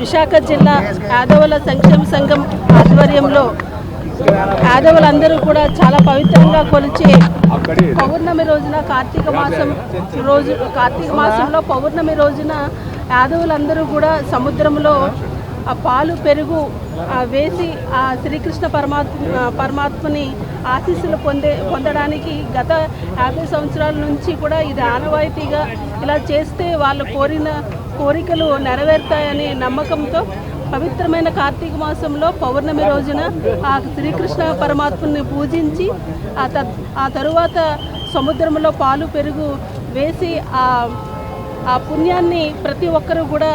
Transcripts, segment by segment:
విశాఖ జిల్లా యాదవుల సంక్షేమ సంఘం ఆధ్వర్యంలో యాదవులందరూ కూడా చాలా పవిత్రంగా కొలిచే పౌర్ణమి రోజున కార్తీక మాసం రోజు కార్తీక మాసంలో పౌర్ణమి రోజున యాదవులందరూ కూడా సముద్రంలో ఆ పాలు పెరుగు వేసి ఆ శ్రీకృష్ణ పరమాత్మ పరమాత్మని ఆశీస్సులు పొందే పొందడానికి గత యాభై సంవత్సరాల నుంచి కూడా ఇది ఆనవాయితీగా ఇలా చేస్తే వాళ్ళు కోరిన కోరికలు నెరవేరుతాయనే నమ్మకంతో పవిత్రమైన కార్తీక మాసంలో పౌర్ణమి రోజున ఆ శ్రీకృష్ణ పరమాత్మని పూజించి ఆ త ఆ తరువాత సముద్రంలో పాలు పెరుగు వేసి ఆ ఆ పుణ్యాన్ని ప్రతి ఒక్కరూ కూడా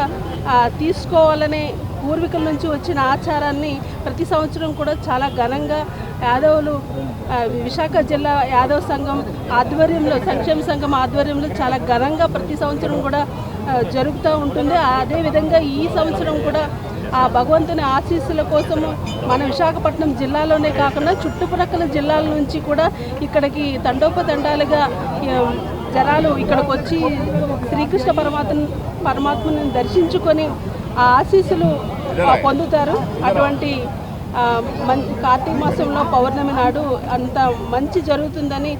తీసుకోవాలనే పూర్వీకుల నుంచి వచ్చిన ఆచారాన్ని ప్రతి సంవత్సరం కూడా చాలా ఘనంగా యాదవులు విశాఖ జిల్లా యాదవ సంఘం ఆధ్వర్యంలో సంక్షేమ సంఘం ఆధ్వర్యంలో చాలా ఘనంగా ప్రతి సంవత్సరం కూడా జరుగుతూ ఉంటుంది. అదేవిధంగా ఈ సంవత్సరం కూడా ఆ భగవంతుని ఆశీస్సుల కోసము మన విశాఖపట్నం జిల్లాలోనే కాకుండా చుట్టుప్రక్కల జిల్లాల నుంచి కూడా ఇక్కడికి తండోపతండాలుగా జనాలు ఇక్కడికి వచ్చి శ్రీకృష్ణ పరమాత్మ పరమాత్మని దర్శించుకొని ఆ ఆశీస్సులు పొందుతారు. అటువంటి మంచి కార్తీక మాసంలో పౌర్ణమి నాడు అంత మంచి జరుగుతుందని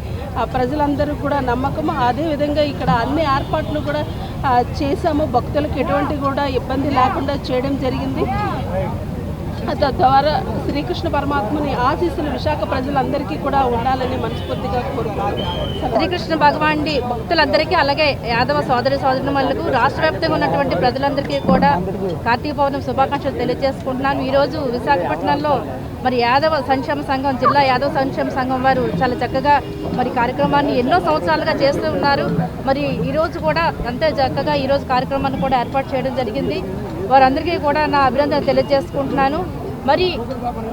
ప్రజలందరూ కూడా నమ్మకం అదేవిధంగా ఇక్కడ అన్ని ఏర్పాట్లు కూడా ఆ, చేశాము. భక్తులకు ఎటువంటి కూడా ఇబ్బంది లేకుండా చేయడం జరిగింది. తద్వారా శ్రీకృష్ణ పరమాత్మని ఆశీస్సులు విశాఖ ప్రజలందరికీ కూడా ఉండాలని మనస్ఫూర్తిగా కోరుకుంటున్నాను శ్రీకృష్ణ భగవాన్ భక్తులందరికీ అలాగే యాదవ సోదరి సోదరులకు రాష్ట్ర వ్యాప్తంగా ఉన్నటువంటి ప్రజలందరికీ కూడా కార్తీక పౌర్ణమి శుభాకాంక్షలు తెలియజేసుకుంటున్నాను. ఈరోజు విశాఖపట్నంలో మరి యాదవ సంక్షేమ సంఘం జిల్లా యాదవ సంక్షేమ సంఘం వారు చాలా చక్కగా మరి కార్యక్రమాన్ని ఎన్నో సంవత్సరాలుగా చేస్తూ ఉన్నారు. మరి ఈరోజు కూడా అంతే చక్కగా ఈరోజు కార్యక్రమాన్ని కూడా ఏర్పాటు చేయడం జరిగింది. వారందరికీ కూడా నా అభినందన తెలియజేసుకుంటున్నాను. మరి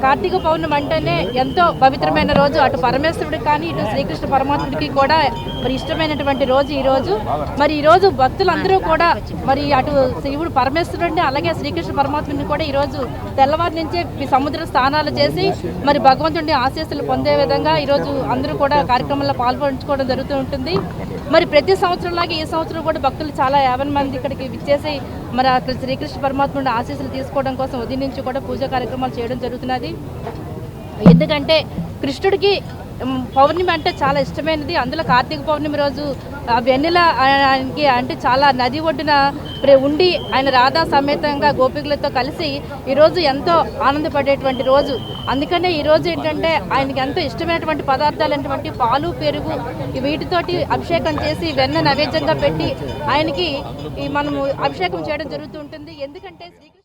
కార్తీక పౌర్ణమి అంటేనే ఎంతో పవిత్రమైన రోజు. అటు పరమేశ్వరుడికి కానీ ఇటు శ్రీకృష్ణ పరమాత్ముడికి కూడా మరి ఇష్టమైనటువంటి రోజు ఈ రోజు. మరి ఈ రోజు భక్తులందరూ కూడా మరి అటు శివుడు పరమేశ్వరుడిని అలాగే శ్రీకృష్ణ పరమాత్ముడిని కూడా ఈ రోజు తెల్లవారి నుంచే సముద్ర స్నానాలు చేసి మరి భగవంతుడిని ఆశీస్సులు పొందే విధంగా ఈరోజు అందరూ కూడా కార్యక్రమంలో పాల్పంచుకోవడం జరుగుతూ ఉంటుంది. మరి ప్రతి సంవత్సరంలాగే ఈ సంవత్సరం కూడా భక్తులు చాలా యాభై మంది ఇక్కడికి విచ్చేసి మరి అక్కడ శ్రీకృష్ణ పరమాత్ముడి ఆశీస్సులు తీసుకోవడం కోసం ఉదయం నుంచి కూడా పూజా కార్యక్రమాలు చేయడం జరుగుతున్నది. ఎందుకంటే కృష్ణుడికి పౌర్ణమి అంటే చాలా ఇష్టమైనది. అందులో కార్తీక పౌర్ణమి రోజు ఆ వెన్నెల ఆయనకి అంటే చాలా నది ఒడ్డున ప్రే- ఉండి ఆయన రాధా సమేతంగా గోపికలతో కలిసి ఈరోజు ఎంతో ఆనందపడేటువంటి రోజు. అందుకనే ఈరోజు ఏంటంటే ఆయనకి ఎంతో ఇష్టమైనటువంటి పదార్థాలు అయినటువంటి పాలు పెరుగు వీటితోటి అభిషేకం చేసి వెన్న నైవేద్యంగా పెట్టి ఆయనకి మనము అభిషేకం చేయడం జరుగుతూ ఉంటుంది. ఎందుకంటే